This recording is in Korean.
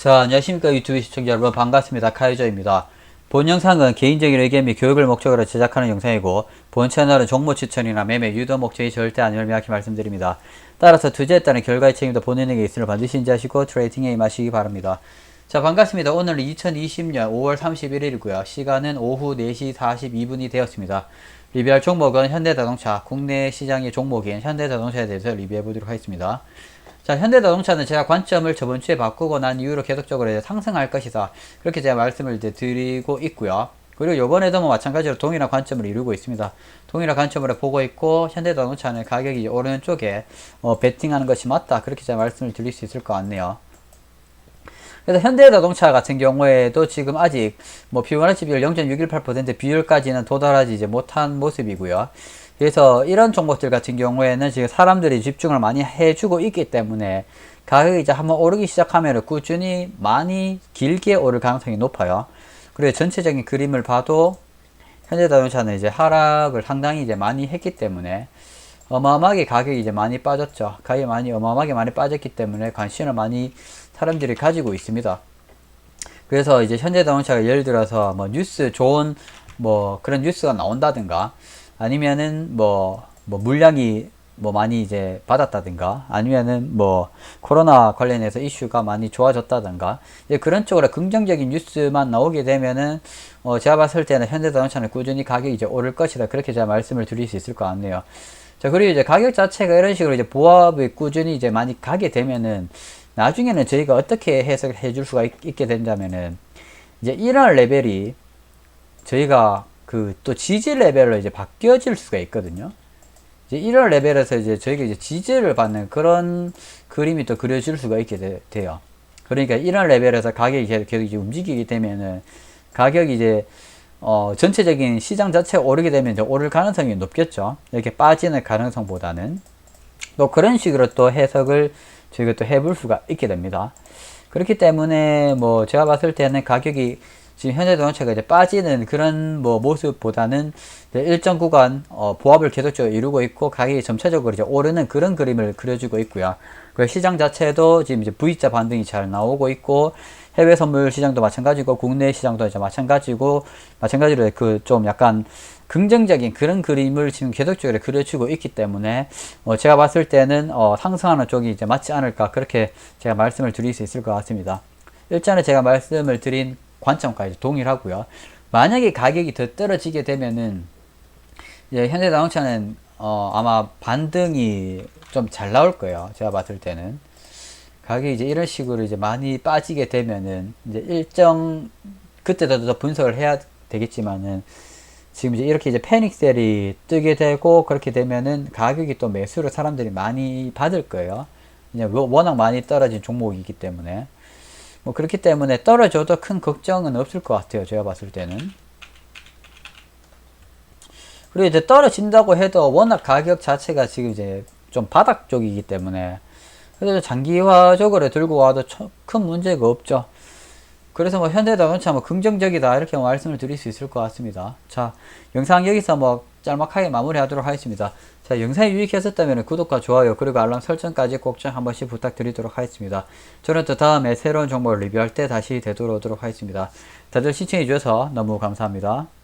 자, 안녕하십니까 유튜브 시청자 여러분 반갑습니다. 카이저입니다. 본 영상은 개인적인 의견 및 교육을 목적으로 제작하는 영상이고 본 채널은 정보 추천이나 매매 유도 목적이 절대 아님을 명확히 말씀드립니다. 따라서 투자에 따른 결과의 책임도 본인에게 있음을 반드시 인지하시고 트레이딩에 임하시기 바랍니다. 자 반갑습니다. 오늘은 2020년 5월 31일이고요. 시간은 오후 4시 42분이 되었습니다. 리뷰할 종목은 현대자동차, 국내 시장의 종목인 현대자동차에 대해서 리뷰해 보도록 하겠습니다. 자, 현대자동차는 제가 관점을 저번 주에 바꾸고 난 이후로 계속적으로 이제 상승할 것이다. 그렇게 제가 말씀을 이제 드리고 있고요. 그리고 요번에도 뭐 마찬가지로 동일한 관점을 이루고 있습니다. 동일한 관점으로 보고 있고, 현대자동차는 가격이 오르는 쪽에 어, 베팅하는 것이 맞다. 그렇게 제가 말씀을 드릴 수 있을 것 같네요. 그래서 현대자동차 같은 경우에도 지금 아직 뭐 피보나치 비율 0.618% 비율까지는 도달하지 이제 못한 모습이고요. 그래서 이런 종목들 같은 경우에는 지금 사람들이 집중을 많이 해주고 있기 때문에 가격이 이제 한번 오르기 시작하면 꾸준히 많이 길게 오를 가능성이 높아요. 그리고 전체적인 그림을 봐도 현대자동차는 이제 하락을 상당히 이제 많이 했기 때문에 어마어마하게 가격이 이제 많이 빠졌죠. 가격이 많이 어마어마하게 많이 빠졌기 때문에 관심을 많이 사람들이 가지고 있습니다. 그래서 이제 현대자동차가 예를 들어서 뭐 뉴스 좋은 뭐 그런 뉴스가 나온다든가 아니면은 뭐, 뭐 물량이 뭐 많이 이제 받았다든가 아니면은 뭐 코로나 관련해서 이슈가 많이 좋아졌다든가 이제 그런 쪽으로 긍정적인 뉴스만 나오게 되면은 어 제가 봤을 때는 현대자동차는 꾸준히 가격이 이제 오를 것이다 그렇게 제가 말씀을 드릴 수 있을 것 같네요. 자 그리고 이제 가격 자체가 이런 식으로 이제 보합이 꾸준히 이제 많이 가게 되면은 나중에는 저희가 어떻게 해석을 해줄 수가 있, 게 된다면은 이제 이런 레벨이 저희가 그 또 지지 레벨로 이제 바뀌어질 수가 있거든요. 이제 이런 레벨에서 이제 저희가 이제 지지를 받는 그런 그림이 또 그려질 수가 있게 되, 돼요. 그러니까 이런 레벨에서 가격이 계속, 계속 이제 움직이게 되면은 가격이 이제 어, 전체적인 시장 자체가 오르게 되면 이제 오를 가능성이 높겠죠. 이렇게 빠지는 가능성보다는. 또 그런 식으로 또 해석을 저희가 또 해볼 수가 있게 됩니다. 그렇기 때문에 뭐 제가 봤을 때는 가격이 지금 현대자동차가 이제 빠지는 그런 뭐 모습보다는 일정 구간 어, 보합을 계속적으로 이루고 있고 가격이 점차적으로 이제 오르는 그런 그림을 그려주고 있고요. 그 시장 자체도 지금 이제 V자 반등이 잘 나오고 있고 해외 선물 시장도 마찬가지고 국내 시장도 이제 마찬가지고 마찬가지로 그 좀 약간 긍정적인 그런 그림을 지금 계속적으로 그려주고 있기 때문에 어 제가 봤을 때는 어 상승하는 쪽이 이제 맞지 않을까 그렇게 제가 말씀을 드릴 수 있을 것 같습니다. 일전에 제가 말씀을 드린 관점까지 동일하고요. 만약에 가격이 더 떨어지게 되면은 이제 현대자동차는 어 아마 반등이 좀 잘 나올 거예요. 제가 봤을 때는 가격이 이제 이런 식으로 이제 많이 빠지게 되면은 이제 일정 그때도 더 분석을 해야 되겠지만은 지금 이제 이렇게 이제 패닉셀이 뜨게 되고 그렇게 되면은 가격이 또 매수를 사람들이 많이 받을 거예요. 이제 워낙 많이 떨어진 종목이기 때문에 뭐 그렇기 때문에 떨어져도 큰 걱정은 없을 것 같아요. 제가 봤을 때는. 그리고 이제 떨어진다고 해도 워낙 가격 자체가 지금 이제 좀 바닥 쪽이기 때문에 그래서 장기화적으로 들고 와도 큰 문제가 없죠. 그래서 뭐 현대자동차 뭐 긍정적이다 이렇게 말씀을 드릴 수 있을 것 같습니다. 자 영상 여기서 뭐 짤막하게 마무리하도록 하겠습니다. 자 영상이 유익했었다면 구독과 좋아요 그리고 알람 설정까지 꼭 좀 한 번씩 부탁드리도록 하겠습니다. 저는 또 다음에 새로운 정보를 리뷰할 때 다시 되돌아오도록 하겠습니다. 다들 시청해 주셔서 너무 감사합니다.